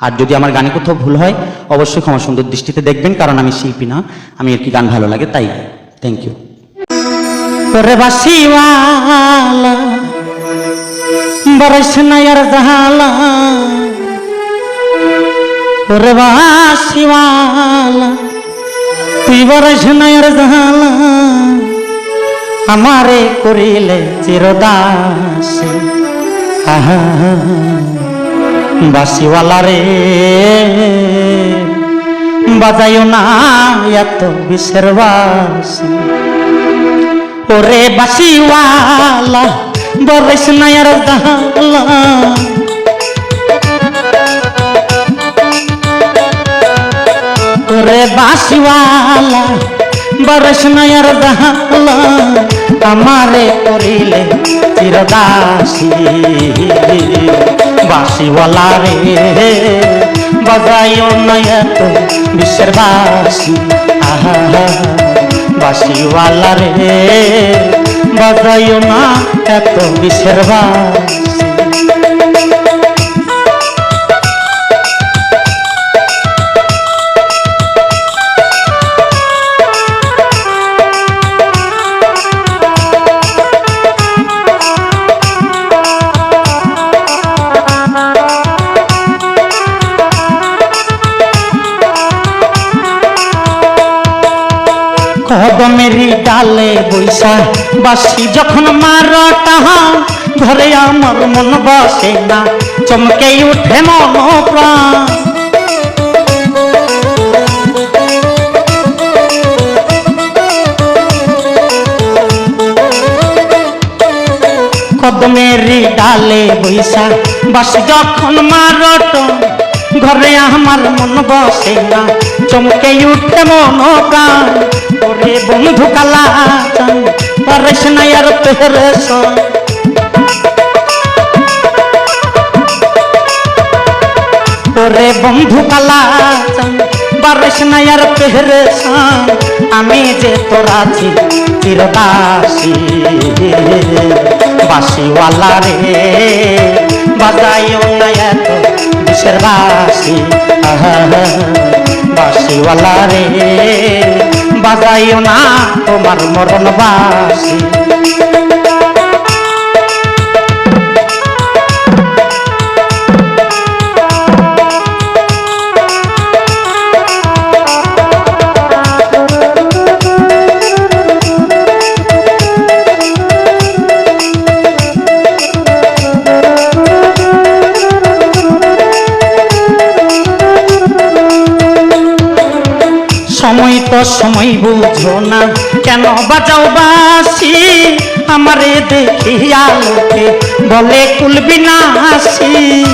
আর যদি আমার গানে কোথাও ভুল হয়, অবশ্যই ক্ষমা সুন্দর দৃষ্টিতে দেখবেন, কারণ আমি শিল্পী না, আমি আর কি গান ভালো লাগে, তাই থ্যাংক ইউ তুই বরস নায়ার জালা আমারে করিলে চিরদাসী। আহা বাসিওয়ালা রে বাজাইও না এত বিষের বাসি। ওরে বাসিওয়ালা বরেস নায়ার দালা ওরে বাসিওয়ালা বরেস নায়ার দালা আমারে করিলে চিরদাসী। বাসিওয়ালা রে। বাজাইও না এত বিশ্বের বাসি। আহা, বাসিওয়ালা রে। বাজাইও না এত বিশ্বের বাসি। কদমেরি ডালে বৈশা বাসি যখন মারটা ঘরে আমার মন বসে না, চমকে উঠে মন প্রাণ। কদমেরি ডালে বৈশা বাসি যখন মারট ঘরে আমার মন বসে না চমকে উঠে মন প্রাণ। ওরে বন্ধু কালা চান পারেস না আর পেরেছ ওরে বন্ধু কালা চান পারেস না আর পেরেছ আমি যে তোর চিরদাসী বাসিওয়ালা রে, বাজাইও না এত বিষের বাসি। আহা। বাসিওয়ালা রে বাজাইও না তোমার মরণ বাসি সময় বুঝো না। কেন বাজাও বাসি? আমারে দেখি আলোকে বলে কুলবি না হাসি।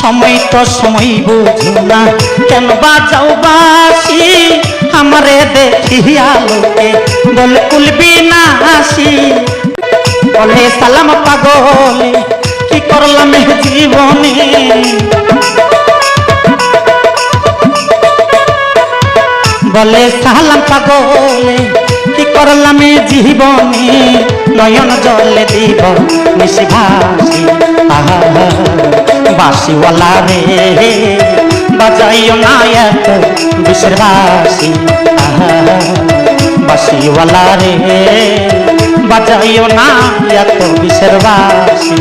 সময় তো সময় বুঝো না। কেন বাজাও বাসি? আমারে দেখি আলোকে বলে কুলবি না হাসি। বলে, সালাম পাগলে, কি করলাম জীবনে? বলে, সালাম পাগলে, কি করলাম জীবনে? নয়ন জলে দিব মিশি ভাসি আহা বাসিওয়ালা রে, বাজাইও না এত বিষের বাসি আহা বাসিওয়ালা রে বাজাইও না এত বিশের বাসি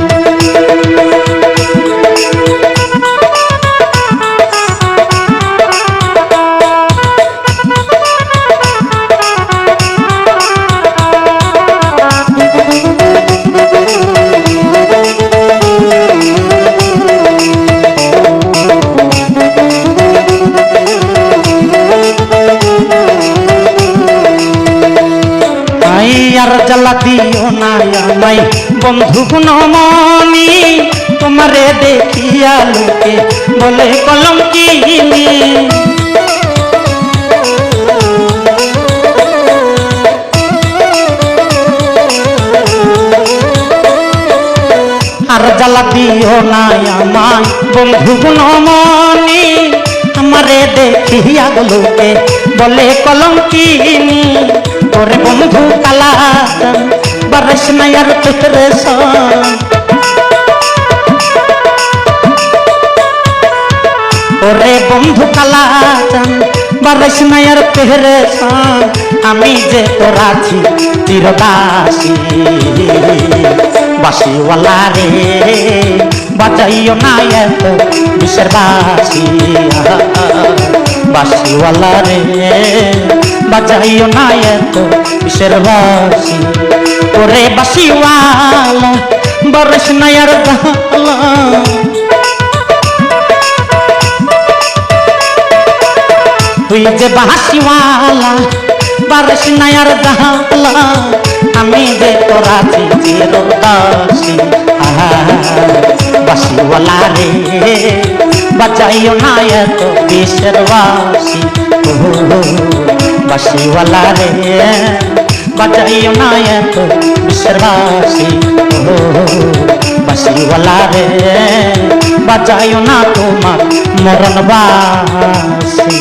জ্বালা দিও না আমায়। বন্ধু গুণমণি তোমারে দেখিয়া লোকে বলে কলম কিনি আর জ্বালা দিও না আমায়। বন্ধু গুণমণি আমারে দেখিয়া লোকে বলে কলম কিনি তোরে বন্ধু কালা বারস নায়ার তেরে সন ওরে বন্ধু কালা বারস নায়ার তেরে সন আমি যে তোরা আছি চিরদাসী। বাসিওয়ালা রে বাজাইও না এত বিশ্বের বাসি বাসিওয়ালা রে বাজাইও না এত বিশ্বের বাসি? ওরে বাসিওয়ালা বরস নায়ার গালা তুই যে বাসিওয়ালা বারস নায়ার গালা আমি যে তোরা চির দাসী বাসিওয়ালা রে। বাজাইও না এত বিশ্বের বাসি ও বাসিওয়ালা রে বাজাইও না এত বিশ্বের বাসি ও বাসিওয়ালা রে বাজাইও না তোমার মরণ বাসি